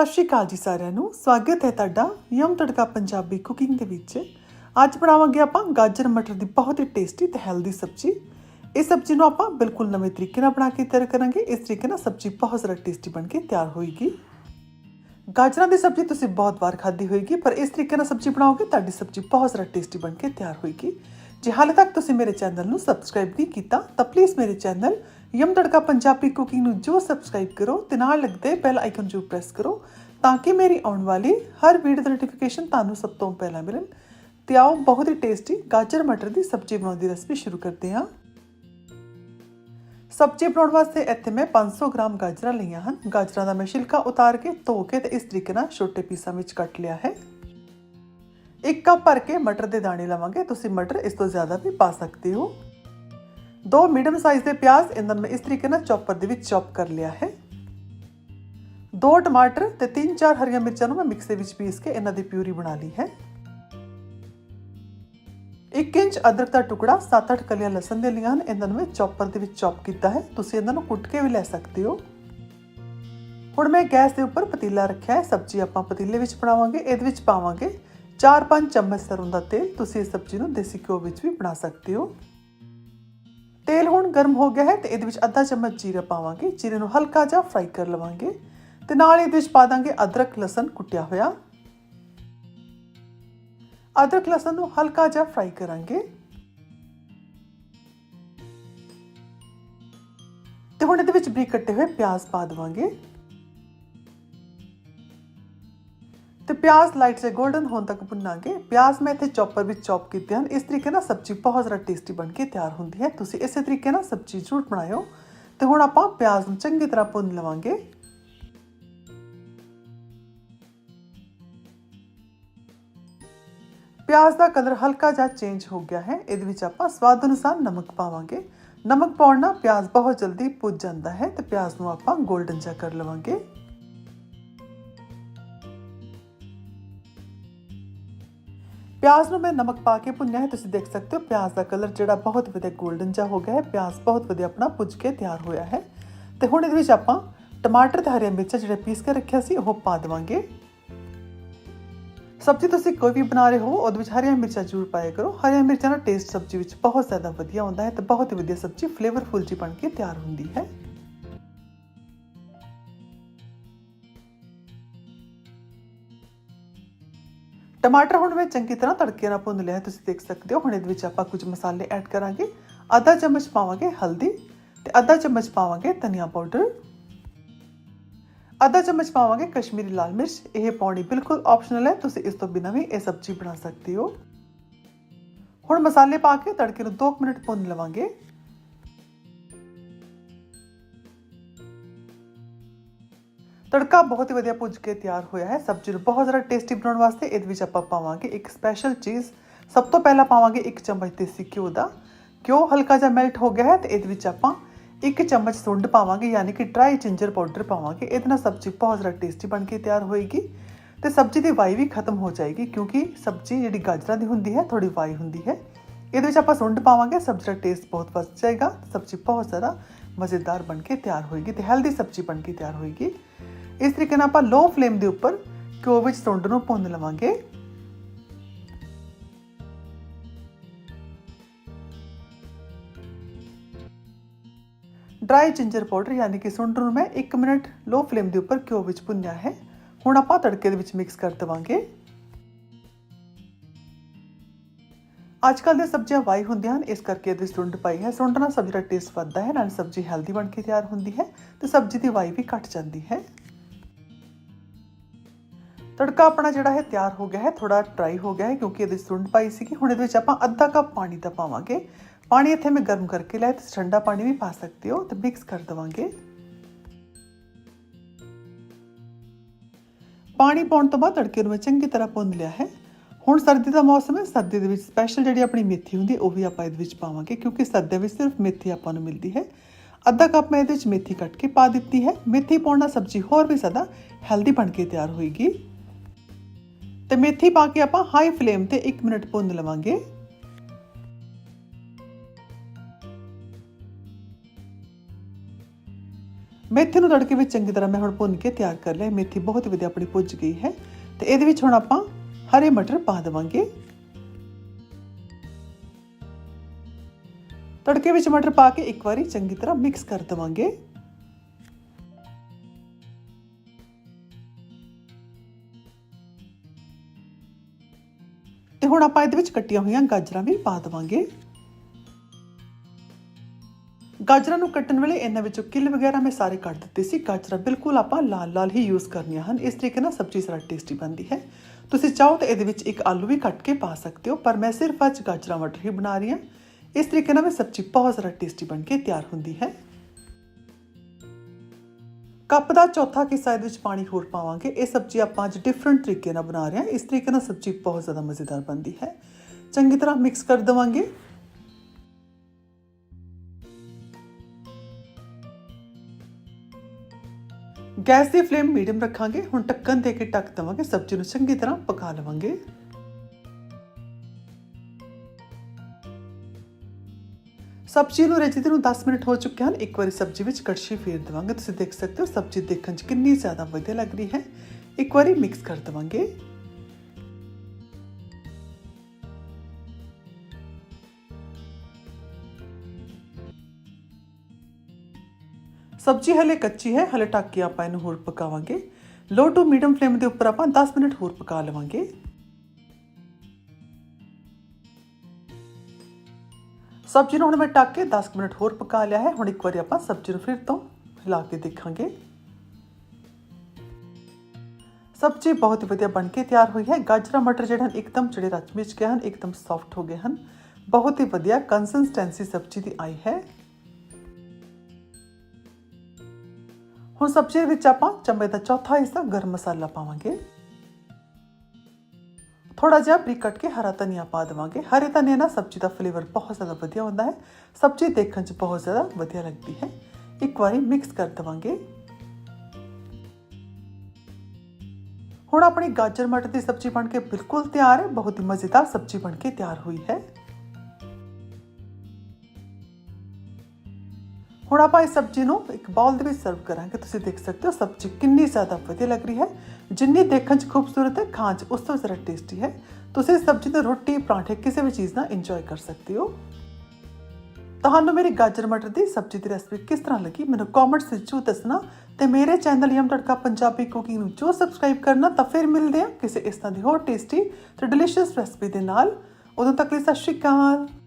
ਸਤਿ ਸ਼੍ਰੀ ਅਕਾਲ ਜੀ ਸਾਰਿਆਂ ਨੂੰ। ਸਵਾਗਤ ਹੈ ਤੁਹਾਡਾ ਯਮ ਤੜਕਾ ਪੰਜਾਬੀ ਕੁਕਿੰਗ ਦੇ ਵਿੱਚ। ਅੱਜ ਬਣਾਵਾਂਗੇ ਆਪਾਂ ਗਾਜਰ ਮਟਰ ਦੀ ਬਹੁਤ ਹੀ ਟੇਸਟੀ ਤੇ ਹੈਲਦੀ ਸਬਜ਼ੀ। ਇਸ ਸਬਜ਼ੀ ਨੂੰ ਆਪਾਂ ਬਿਲਕੁਲ ਨਵੇਂ ਤਰੀਕੇ ਨਾਲ ਬਣਾ ਕੇ ਤਿਆਰ ਕਰਾਂਗੇ। ਇਸ ਤਰੀਕੇ ਨਾਲ ਸਬਜ਼ੀ ਬਹੁਤ ਜ਼ਿਆਦਾ ਟੇਸਟੀ ਬਣ ਕੇ ਤਿਆਰ ਹੋਏਗੀ। ਗਾਜਰਾਂ ਦੀ ਸਬਜ਼ੀ ਤੁਸੀਂ ਬਹੁਤ ਵਾਰ ਖਾਧੀ ਹੋਏਗੀ, ਪਰ ਇਸ ਤਰੀਕੇ ਨਾਲ ਸਬਜ਼ੀ ਬਣਾਓਗੇ, ਤੁਹਾਡੀ ਸਬਜ਼ੀ ਬਹੁਤ ਜ਼ਿਆਦਾ ਟੇਸਟੀ ਬਣ ਕੇ ਤਿਆਰ ਹੋਏਗੀ। ਜੇ ਹਾਲੇ ਤੱਕ ਤੁਸੀਂ ਮੇਰੇ ਚੈਨਲ ਨੂੰ ਸਬਸਕ੍ਰਾਈਬ ਨਹੀਂ ਕੀਤਾ, ਤਾਂ ਪਲੀਜ਼ ਮੇਰੇ ਚੈਨਲ ਯਮ ਤੜਕਾ ਪੰਜਾਬੀ ਕੁਕਿੰਗ ਨੂੰ ਜੋ ਸਬਸਕ੍ਰਾਈਬ ਕਰੋ ਤੇ ਨਾਲ ਲੱਗਦੇ ਬੈਲ ਆਈਕਨ ਜੋ ਪ੍ਰੈਸ ਕਰੋ ਤਾਂ ਕਿ ਮੇਰੀ ਆਉਣ ਵਾਲੀ ਹਰ ਵੀਡੀਓ ਦੀ ਨੋਟੀਫਿਕੇਸ਼ਨ ਤੁਹਾਨੂੰ ਸਭ ਤੋਂ ਪਹਿਲਾਂ ਮਿਲਣ। ਤੇ ਆਓ ਬਹੁਤ ਹੀ ਟੇਸਟੀ ਗਾਜਰ ਮਟਰ ਦੀ ਸਬਜ਼ੀ ਬਣਾਉਣ ਦੀ ਰੈਸਪੀ ਸ਼ੁਰੂ ਕਰਦੇ ਹਾਂ। ਸਬਜ਼ੀ ਬਣਾਉਣ ਵਾਸਤੇ ਇੱਥੇ ਮੈਂ 500 ਗ੍ਰਾਮ ਗਾਜਰਾਂ ਲਈਆਂ ਹਨ। ਗਾਜਰਾਂ ਦਾ ਮੈਂ ਛਿਲਕਾ ਉਤਾਰ ਕੇ ਧੋ ਕੇ ਤੇ ਇਸ ਤਰੀਕੇ ਨਾਲ ਛੋਟੇ ਪੀਸਾਂ ਵਿੱਚ ਕੱਟ ਲਿਆ ਹੈ। ਇੱਕ ਕੱਪ ਭਰ ਕੇ ਮਟਰ ਦੇ ਦਾਣੇ ਲਵਾਂਗੇ। ਤੁਸੀਂ ਮਟਰ ਇਸ ਤੋਂ ਜ਼ਿਆਦਾ ਵੀ ਪਾ ਸਕਦੇ ਹੋ। ਦੋ ਮੀਡੀਅਮ ਸਾਈਜ਼ ਦੇ ਪਿਆਜ਼ ਇਹਨਾਂ ਨੂੰ ਮੈਂ ਇਸ ਤਰੀਕੇ ਨਾਲ ਚੌਪਰ ਦੇ ਵਿੱਚ ਚੌਪ ਕਰ ਲਿਆ ਹੈ। ਦੋ ਟਮਾਟਰ ਤੇ ਤਿੰਨ ਚਾਰ ਹਰੀਆਂ ਮਿਰਚਾਂ ਨੂੰ ਮੈਂ ਮਿਕਸੀ ਵਿੱਚ ਪੀਸ ਕੇ ਇਹਨਾਂ ਦੀ ਪਿਊਰੀ ਬਣਾ ਲਈ ਹੈ। 1 ਇੰਚ ਅਦਰਕ ਦਾ ਟੁਕੜਾ 7-8 ਕਲੀਆਂ ਲਸਣ ਦੇ ਲਈਆਂ ਹਨ। ਇਹਨਾਂ ਨੂੰ ਮੈਂ ਚੌਪਰ ਦੇ ਵਿੱਚ ਚੌਪ ਕੀਤਾ ਹੈ। ਤੁਸੀਂ ਇਹਨਾਂ ਨੂੰ ਕੁੱਟ ਕੇ ਵੀ ਲੈ ਸਕਦੇ ਹੋ। ਹੁਣ ਮੈਂ ਗੈਸ ਦੇ ਉੱਪਰ ਪਤੀਲਾ ਰੱਖਿਆ ਹੈ। ਸਬਜ਼ੀ ਆਪਾਂ ਪਤੀਲੇ ਵਿੱਚ ਬਣਾਵਾਂਗੇ, ਇਹਦੇ ਵਿੱਚ ਪਾਵਾਂਗੇ 4-5 ਚਮਚ ਸਰੋਂ ਦਾ ਤੇਲ ਤੁਸੀਂ ਇਸ ਸਬਜ਼ੀ ਨੂੰ ਦੇਸੀ ਘਿਓ ਵਿੱਚ ਵੀ ਬਣਾ ਸਕਦੇ ਹੋ। ਤੇਲ ਹੁਣ ਗਰਮ ਹੋ ਗਿਆ ਹੈ ਤੇ ਇਹਦੇ ਵਿੱਚ ਅੱਧਾ ਚਮਚ ਜੀਰਾ ਪਾਵਾਂਗੇ, ਜੀਰੇ ਨੂੰ ਹਲਕਾ ਜਿਹਾ ਫਰਾਈ ਕਰ ਲਵਾਂਗੇ ਤੇ ਨਾਲ ਇਹਦੇ ਵਿੱਚ ਪਾ ਦਾਂਗੇ ਅਦਰਕ, ਲਸਣ ਕੁੱਟਿਆ ਹੋਇਆ। ਅਦਰਕ, ਲਸਣ ਨੂੰ ਹਲਕਾ ਜਿਹਾ ਫਰਾਈ ਕਰਾਂਗੇ। ਤੇ ਹੁਣ ਇਹਦੇ ਵਿੱਚ ਬਰੀਕ ਕੱਟੇ ਹੋਏ ਪਿਆਜ਼ ਪਾ ਦਵਾਂਗੇ। ਤੇ ਪਿਆਜ਼ ਲਾਈਟ ਸੇ 골ਡਨ ਹੋਣ ਤੱਕ ਭੁੰਨਾਂਗੇ। ਪਿਆਜ਼ ਮੈਂ ਇੱਥੇ ਚੌਪਰ ਵਿੱਚ ਚੌਪ ਕੀਤੇ ਹਨ। ਇਸ ਤਰੀਕੇ ਨਾਲ ਸਬਜ਼ੀ ਬਹੁਤ ਜ਼ਿਆਦਾ ਟੇਸਟੀ ਬਣ ਕੇ ਤਿਆਰ ਹੁੰਦੀ ਹੈ। ਤੁਸੀਂ ਇਸੇ ਤਰੀਕੇ ਨਾਲ ਸਬਜ਼ੀ ਜ਼ਰੂਰ ਬਣਾਇਓ। ਤੇ ਹੁਣ ਆਪਾਂ ਪਿਆਜ਼ ਨੂੰ ਚੰਗੀ ਤਰ੍ਹਾਂ ਭੁੰਨ ਲਵਾਂਗੇ। ਪਿਆਜ਼ ਦਾ ਕਲਰ ਹਲਕਾ ਜਿਹਾ ਚੇਂਜ ਹੋ ਗਿਆ ਹੈ। ਇਹਦੇ ਵਿੱਚ ਆਪਾਂ ਸਵਾਦ ਅਨੁਸਾਰ ਨਮਕ ਪਾਵਾਂਗੇ। ਨਮਕ ਪਾਉਣ ਨਾਲ ਪਿਆਜ਼ ਬਹੁਤ ਜਲਦੀ ਪੁੱਜ ਜਾਂਦਾ ਹੈ ਤੇ ਪਿਆਜ਼ ਨੂੰ ਆਪਾਂ 골ਡਨ ਜਿਹਾ ਕਰ ਲਵਾਂਗੇ। ਪਿਆਜ਼ ਨੂੰ ਮੈਂ ਨਮਕ ਪਾ ਕੇ ਭੁੰਨਿਆ ਹੈ ਤੁਸੀਂ ਦੇਖ ਸਕਦੇ ਹੋ ਪਿਆਜ਼ ਦਾ ਕਲਰ ਜਿਹੜਾ ਬਹੁਤ ਵਧੀਆ 골ਡਨ ਜਿਹਾ ਹੋ ਗਿਆ ਹੈ ਪਿਆਜ਼ ਬਹੁਤ ਵਧੀਆ ਆਪਣਾ ਪੁੱਜ ਕੇ ਤਿਆਰ ਹੋਇਆ ਹੈ ਤੇ ਹੁਣ ਇਹਦੇ ਵਿੱਚ ਆਪਾਂ ਟਮਾਟਰ ਤੇ ਹਰੀਆਂ ਮਿਰਚਾਂ ਜਿਹੜੇ ਪੀਸ ਕੇ ਰੱਖਿਆ ਸੀ ਉਹ ਪਾ ਦੇਵਾਂਗੇ ਸਬਜ਼ੀ ਤੁਸੀਂ ਕੋਈ ਵੀ ਬਣਾ ਰਹੇ ਹੋ ਉਹਦੇ ਵਿੱਚ ਹਰੀਆਂ ਮਿਰਚਾਂ ਜ਼ਰੂਰ ਪਾਇਆ ਕਰੋ ਹਰੀਆਂ ਮਿਰਚਾਂ ਦਾ ਟੇਸਟ ਸਬਜ਼ੀ ਵਿੱਚ ਬਹੁਤ ਜ਼ਿਆਦਾ ਵਧੀਆ ਹੁੰਦਾ ਹੈ ਤੇ ਬਹੁਤ ਹੀ ਵਧੀਆ ਸਬਜ਼ੀ ਫਲੇਵਰਫੁਲ ਜੀ ਬਣ ਕੇ ਤਿਆਰ ਹੁੰਦੀ ਹੈ ਟਮਾਟਰ ਹੁਣ ਮੈਂ ਚੰਗੀ ਤਰ੍ਹਾਂ ਤੜਕੇ ਨਾਲ ਭੁੰਨ ਲਿਆ ਹੈ ਤੁਸੀਂ ਦੇਖ ਸਕਦੇ ਹੋ ਹੁਣ ਇਹਦੇ ਵਿੱਚ ਆਪਾਂ ਕੁਝ ਮਸਾਲੇ ਐਡ ਕਰਾਂਗੇ ਅੱਧਾ ਚਮਚ ਪਾਵਾਂਗੇ ਹਲਦੀ ਤੇ ਅੱਧਾ ਚਮਚ ਪਾਵਾਂਗੇ ਧਨੀਆ ਪਾਊਡਰ ਅੱਧਾ ਚਮਚ ਪਾਵਾਂਗੇ ਕਸ਼ਮੀਰੀ ਲਾਲ ਮਿਰਚ ਇਹ ਪਾਉਣੀ ਬਿਲਕੁਲ ਆਪਸ਼ਨਲ ਹੈ ਤੁਸੀਂ ਇਸ ਤੋਂ ਬਿਨਾਂ ਵੀ ਇਹ ਸਬਜ਼ੀ ਬਣਾ ਸਕਦੇ ਹੋ ਹੁਣ ਮਸਾਲੇ ਪਾ ਕੇ ਤੜਕੇ ਨੂੰ 2 ਮਿੰਟ ਭੁੰਨ ਲਵਾਂਗੇ ਤੜਕਾ ਬਹੁਤ ਹੀ ਵਧੀਆ ਭੁੱਜ ਕੇ ਤਿਆਰ ਹੋਇਆ ਹੈ। ਸਬਜ਼ੀ ਨੂੰ ਬਹੁਤ ਜ਼ਿਆਦਾ ਟੇਸਟੀ ਬਣਾਉਣ ਵਾਸਤੇ ਇਹਦੇ ਵਿੱਚ ਆਪਾਂ ਪਾਵਾਂਗੇ ਇੱਕ ਸਪੈਸ਼ਲ ਚੀਜ਼ ਸਭ ਤੋਂ ਪਹਿਲਾਂ ਪਾਵਾਂਗੇ ਇੱਕ ਚਮਚ ਦੇਸੀ ਘਿਓ ਦਾ। ਘਿਓ ਹਲਕਾ ਜਿਹਾ ਮੈਲਟ ਹੋ ਗਿਆ ਹੈ ਤੇ ਇਹਦੇ ਵਿੱਚ ਆਪਾਂ ਇੱਕ ਚਮਚ ਸੁੰਡ ਪਾਵਾਂਗੇ, ਯਾਨੀ ਕਿ ਡਰਾਈ ਜਿੰਜਰ ਪਾਊਡਰ ਪਾਵਾਂਗੇ। ਇਹਦੇ ਨਾਲ ਸਬਜ਼ੀ ਬਹੁਤ ਜ਼ਿਆਦਾ ਟੇਸਟੀ ਬਣ ਕੇ ਤਿਆਰ ਹੋਏਗੀ ਤੇ ਸਬਜ਼ੀ ਦੀ ਵਾਈ ਵੀ ਖਤਮ ਹੋ ਜਾਏਗੀ ਕਿਉਂਕਿ ਸਬਜ਼ੀ ਜਿਹੜੀ ਗਾਜਰਾਂ ਦੀ ਹੁੰਦੀ ਹੈ ਥੋੜੀ ਵਾਈ ਹੁੰਦੀ ਹੈ। ਇਹਦੇ ਵਿੱਚ ਆਪਾਂ ਸੁੰਡ ਪਾਵਾਂਗੇ, ਸਬਜ਼ੀ ਦਾ ਟੇਸਟ ਬਹੁਤ ਵੱਧ ਜਾਏਗਾ। ਸਬਜ਼ੀ ਬਹੁਤ ਜ਼ਿਆਦਾ ਮਜ਼ੇਦਾਰ ਬਣ ਕੇ ਤਿਆਰ ਹੋਏਗੀ ਤੇ ਹੈਲਦੀ ਸਬਜ਼ੀ ਬਣ ਕੇ ਤਿਆਰ ਹੋਏਗੀ। ਇਸ ਤਰੀਕੇ ਨਾਲ ਆਪਾਂ ਲੋ ਫਲੇਮ ਦੇ ਉੱਪਰ ਘਿਓ ਵਿੱਚ ਸੁੰਡ ਨੂੰ ਭੁੰਨ ਲਵਾਂਗੇ। ਡਰਾਈ ਜਿੰਜਰ ਪਾਊਡਰ ਯਾਨੀ ਕਿ ਸੁੰਡ ਨੂੰ ਮੈਂ 1 ਮਿੰਟ ਲੋ ਫਲੇਮ ਦੇ ਉੱਪਰ ਘਿਓ ਵਿੱਚ ਭੁੰਨਿਆ ਹੈ। ਹੁਣ ਆਪਾਂ ਤੜਕੇ ਦੇ ਵਿੱਚ ਮਿਕਸ ਕਰ ਦਵਾਂਗੇ। ਅੱਜ ਕੱਲ੍ਹ ਦੀਆਂ ਸਬਜ਼ੀਆਂ ਵਾਈ ਹੁੰਦੀਆਂ ਹਨ, ਇਸ ਕਰਕੇ ਇਹਦੇ ਵਿੱਚ ਸੁੰਡ ਪਾਈ ਹੈ। ਸੁੰਡ ਨਾਲ ਸਬਜ਼ੀ ਦਾ ਟੇਸਟ ਵੱਧਦਾ ਹੈ, ਨਾਲ ਸਬਜ਼ੀ ਹੈਲਦੀ ਬਣ ਕੇ ਤਿਆਰ ਹੁੰਦੀ ਹੈ ਤੇ ਸਬਜ਼ੀ ਦੀ ਵਾਈ ਵੀ ਘਟ ਜਾਂਦੀ ਹੈ। ਤੜਕਾ ਆਪਣਾ ਜਿਹੜਾ ਹੈ ਤਿਆਰ ਹੋ ਗਿਆ ਹੈ ਥੋੜਾ ਡਰਾਈ ਹੋ ਗਿਆ ਹੈ ਕਿਉਂਕਿ ਇਹਦੇ ਸੁੰਡ ਪਾਈ ਸੀਗੀ ਹੁਣ ਇਹਦੇ ਵਿੱਚ ਆਪਾਂ ਅੱਧਾ ਕੱਪ ਪਾਣੀ ਦਾ ਪਾਵਾਂਗੇ ਪਾਣੀ ਇੱਥੇ ਮੈਂ ਗਰਮ ਕਰਕੇ ਲਿਆ ਤੇ ਠੰਡਾ ਪਾਣੀ ਵੀ ਪਾ ਸਕਦੇ ਹੋ ਤੇ ਮਿਕਸ ਕਰ ਦਵਾਂਗੇ ਪਾਣੀ ਪਾਉਣ ਤੋਂ ਬਾਅਦ ਤੜਕੇ ਨੂੰ ਮੈਂ ਚੰਗੀ ਤਰ੍ਹਾਂ ਭੁੰਨ ਲਿਆ ਹੈ ਹੁਣ ਸਰਦੀ ਦਾ ਮੌਸਮ ਹੈ ਸਰਦੀ ਦੇ ਵਿੱਚ ਸਪੈਸ਼ਲ ਜਿਹੜੀ ਆਪਣੀ ਮੇਥੀ ਹੁੰਦੀ ਉਹ ਵੀ ਆਪਾਂ ਇਹਦੇ ਵਿੱਚ ਪਾਵਾਂਗੇ ਕਿਉਂਕਿ ਸਰਦੀਆਂ ਵਿੱਚ ਸਿਰਫ ਮੇਥੀ ਆਪਾਂ ਨੂੰ ਮਿਲਦੀ ਹੈ ਅੱਧਾ ਕੱਪ ਮੈਂ ਇਹਦੇ ਵਿੱਚ ਮੇਥੀ ਕੱਟ ਕੇ ਪਾ ਦਿੱਤੀ ਹੈ ਮੇਥੀ ਪਾਉਣ ਨਾਲ ਸਬਜ਼ੀ ਹੋਰ ਵੀ ਜ਼ਿਆਦਾ ਹੈਲਦੀ ਬਣ ਕੇ ਤਿਆਰ ਹੋਏਗੀ ਤੇ ਮੇਥੀ ਪਾ ਕੇ ਆਪਾਂ ਹਾਈ ਫਲੇਮ ਤੇ 1 ਮਿੰਟ ਭੁੰਨ ਲਵਾਂਗੇ। ਮੇਥੀ ਨੂੰ ਤੜਕੇ ਵਿੱਚ ਚੰਗੀ ਤਰ੍ਹਾਂ ਮੈਂ ਹੁਣ ਭੁੰਨ ਕੇ ਤਿਆਰ ਕਰ ਲਿਆ। ਮੇਥੀ ਬਹੁਤ ਵਧੀਆ ਆਪਣੀ ਭੁੱਜ ਗਈ ਹੈ। ਤੇ ਇਹਦੇ ਵਿੱਚ ਹੁਣ ਆਪਾਂ ਹਰੇ ਮਟਰ ਪਾ ਦੇਵਾਂਗੇ। ਤੜਕੇ ਵਿੱਚ ਮਟਰ ਪਾ ਕੇ ਇੱਕ ਵਾਰੀ ਚੰਗੀ ਤਰ੍ਹਾਂ ਮਿਕਸ ਕਰ ਦੇਵਾਂਗੇ। ਹੁਣ ਆਪਾਂ ਇਹਦੇ ਵਿੱਚ ਕੱਟੀਆਂ ਹੋਈਆਂ ਗਾਜਰਾਂ ਵੀ ਪਾ ਦੇਵਾਂਗੇ। ਗਾਜਰਾਂ ਨੂੰ ਕੱਟਣ ਵੇਲੇ ਇਹਨਾਂ ਵਿੱਚੋਂ ਕਿੱਲ ਵਗੈਰਾ ਮੈਂ ਸਾਰੇ ਕੱਟ ਦਿੱਤੇ ਸੀ। ਗਾਜਰਾਂ ਬਿਲਕੁਲ ਆਪਾਂ ਲਾਲ ਲਾਲ ਹੀ ਯੂਜ਼ ਕਰਨੀਆਂ ਹਨ। ਇਸ ਤਰੀਕੇ ਨਾਲ ਸਬਜ਼ੀ ਸਾਰਾ ਟੇਸਟੀ ਬਣਦੀ ਹੈ। ਤੁਸੀਂ ਚਾਹੋ ਤਾਂ ਇਹਦੇ ਵਿੱਚ ਇੱਕ ਆਲੂ ਵੀ ਕੱਟ ਕੇ ਪਾ ਸਕਦੇ ਹੋ, ਪਰ ਮੈਂ ਸਿਰਫ ਅੱਜ ਗਾਜਰਾਂ ਮਟਰ ਹੀ ਬਣਾ ਰਹੀ ਹਾਂ। ਇਸ ਤਰੀਕੇ ਨਾਲ ਮੈਂ ਸਬਜ਼ੀ ਬਹੁਤ ਜ਼ਿਆਦਾ ਟੇਸਟੀ ਬਣ ਕੇ ਤਿਆਰ ਹੁੰਦੀ ਹੈ। ਕੱਪ ਦਾ ਚੌਥਾ ਹਿੱਸਾ ਇਹਦੇ ਵਿੱਚ ਪਾਣੀ ਹੋਰ ਪਾਵਾਂਗੇ। ਇਹ ਸਬਜ਼ੀ ਆਪਾਂ ਅੱਜ ਡਿਫਰੈਂਟ ਤਰੀਕੇ ਨਾਲ ਬਣਾ ਰਹੇ ਹਾਂ। ਇਸ ਤਰੀਕੇ ਨਾਲ ਸਬਜ਼ੀ ਬਹੁਤ ਜ਼ਿਆਦਾ ਮਜ਼ੇਦਾਰ ਬਣਦੀ ਹੈ। ਚੰਗੀ ਤਰ੍ਹਾਂ ਮਿਕਸ ਕਰ ਦੇਵਾਂਗੇ। ਗੈਸ ਦੀ ਫਲੇਮ ਮੀਡੀਅਮ ਰੱਖਾਂਗੇ। ਹੁਣ ਢੱਕਣ ਦੇ ਕੇ ਢੱਕ ਦੇਵਾਂਗੇ। ਸਬਜ਼ੀ ਨੂੰ ਚੰਗੀ ਤਰ੍ਹਾਂ ਪਕਾ ਲਵਾਂਗੇ। ਸਬਜ਼ੀ ਨੂੰ ਰੇਜੀਤੇ ਨੂੰ 10 ਮਿੰਟ ਹੋ ਚੁੱਕੇ ਹਨ। ਇੱਕ ਵਾਰੀ ਸਬਜ਼ੀ ਵਿੱਚ ਕੜਛੀ ਫੇਰ ਦੇਵਾਂਗੇ। ਤੁਸੀਂ ਦੇਖ ਸਕਦੇ ਹੋ ਸਬਜ਼ੀ ਦੇਖਣ 'ਚ ਕਿੰਨੀ ਜ਼ਿਆਦਾ ਵਧੀਆ ਲੱਗ ਰਹੀ ਹੈ। ਇੱਕ ਵਾਰੀ ਮਿਕਸ ਕਰ ਦੇਵਾਂਗੇ। ਸਬਜ਼ੀ ਹਲੇ ਕੱਚੀ ਹੈ। ਹਲੇ ਢੱਕ ਕੇ ਆਪਾਂ ਇਹਨੂੰ ਹੋਰ ਪਕਾਵਾਂਗੇ। ਲੋ ਟੂ ਮੀਡੀਅਮ ਫਲੇਮ ਦੇ ਉੱਪਰ ਆਪਾਂ 10 ਮਿੰਟ ਹੋਰ ਪਕਾ ਲਵਾਂਗੇ। ਸਬਜ਼ੀ ਨੂੰ ਹੁਣ ਮੈਂ ਟੱਕ ਕੇ 10 ਮਿੰਟ ਹੋਰ ਪਕਾ ਲਿਆ ਹੈ। ਹੁਣ ਇੱਕ ਵਾਰੀ ਆਪਾਂ ਸਬਜ਼ੀ ਨੂੰ ਫਿਰ ਤੋਂ ਹਿਲਾ ਕੇ ਦੇਖਾਂਗੇ। ਸਬਜ਼ੀ ਬਹੁਤ ਵਧੀਆ ਬਣ ਕੇ ਤਿਆਰ ਹੋਈ ਹੈ। ਗਾਜਰਾਂ, ਮਟਰ ਜਿਹੜੇ ਹਨ, ਇੱਕਦਮ ਜਿਹੜੇ ਰਚ ਮਿਚ ਗਏ ਹਨ, ਇੱਕਦਮ ਸੌਫਟ ਹੋ ਗਏ ਹਨ। ਬਹੁਤ ਹੀ ਵਧੀਆ ਕੰਸਿਸਟੈਂਸੀ ਸਬਜ਼ੀ ਦੀ ਆਈ ਹੈ। ਹੁਣ ਸਬਜ਼ੀ ਦੇ ਵਿੱਚ ਆਪਾਂ ਚਮਚ ਦਾ ਚੌਥਾ ਹਿੱਸਾ ਗਰਮ ਮਸਾਲਾ ਪਾਵਾਂਗੇ। ਥੋੜਾ ਜਿਹਾ ਬਰੀਕ ਕੱਟ ਕੇ ਹਰਾ ਧਨੀਆ ਪਾ ਦੇਵਾਂਗੇ ਹਰੇ ਧਨੀਆ ਨਾਲ ਸਬਜ਼ੀ ਦਾ ਫਲੇਵਰ ਬਹੁਤ ਜ਼ਿਆਦਾ ਵਧੀਆ ਹੁੰਦਾ ਹੈ ਸਬਜ਼ੀ ਦੇਖਣ 'ਚ ਬਹੁਤ ਜ਼ਿਆਦਾ ਵਧੀਆ ਲੱਗਦੀ ਹੈ ਇੱਕ ਵਾਰੀ ਮਿਕਸ ਕਰ ਦੇਵਾਂਗੇ ਹੁਣ ਆਪਣੀ ਗਾਜਰ ਮਟਰ ਦੀ ਸਬਜ਼ੀ ਬਣ ਕੇ ਬਿਲਕੁਲ ਤਿਆਰ ਹੈ ਬਹੁਤ ਹੀ ਮਜ਼ੇਦਾਰ ਸਬਜ਼ੀ ਬਣ ਕੇ ਤਿਆਰ ਹੋਈ ਹੈ ਹੁਣ ਆਪਾਂ ਇਸ ਸਬਜ਼ੀ ਨੂੰ ਇੱਕ ਬਾਉਲ ਦੇ ਵਿੱਚ ਸਰਵ ਕਰਾਂਗੇ। ਤੁਸੀਂ ਦੇਖ ਸਕਦੇ ਹੋ ਸਬਜ਼ੀ ਕਿੰਨੀ ਜ਼ਿਆਦਾ ਵਧੀਆ ਲੱਗ ਰਹੀ ਹੈ। ਜਿੰਨੀ ਦੇਖਣ 'ਚ ਖੂਬਸੂਰਤ ਹੈ, ਖਾਣ 'ਚ ਉਸ ਤੋਂ ਜ਼ਿਆਦਾ ਟੇਸਟੀ ਹੈ। ਤੁਸੀਂ ਇਸ ਸਬਜ਼ੀ ਨੂੰ ਰੋਟੀ, ਪਰਾਂਠੇ ਕਿਸੇ ਵੀ ਚੀਜ਼ ਨਾਲ ਇੰਜੋਏ ਕਰ ਸਕਦੇ ਹੋ। ਤੁਹਾਨੂੰ ਮੇਰੀ ਗਾਜਰ ਮਟਰ ਦੀ ਸਬਜ਼ੀ ਦੀ ਰੈਸਪੀ ਕਿਸ ਤਰ੍ਹਾਂ ਲੱਗੀ? ਮੈਨੂੰ ਕਮੈਂਟਸ ਵਿੱਚ ਜ਼ਰੂਰ ਦੱਸਣਾ। ਤੇ ਮੇਰੇ ਚੈਨਲ ਯਮ ਤੜਕਾ ਪੰਜਾਬੀ ਕੁਕਿੰਗ ਨੂੰ ਜੋ ਸਬਸਕ੍ਰਾਈਬ ਕਰਨਾ। ਤਾਂ ਫਿਰ ਮਿਲਦੇ ਆ ਕਿਸੇ ਇਸ ਤਰ੍ਹਾਂ ਦੀ ਹੋਰ ਟੇਸਟੀ ਤੇ ਡਿਲੀਸ਼ੀਅਸ ਰੈਸਪੀ ਦੇ ਨਾਲ। ਉਦੋਂ ਤੱਕ ਲਈ ਸਤਿ ਸ਼੍ਰੀ ਅਕਾਲ।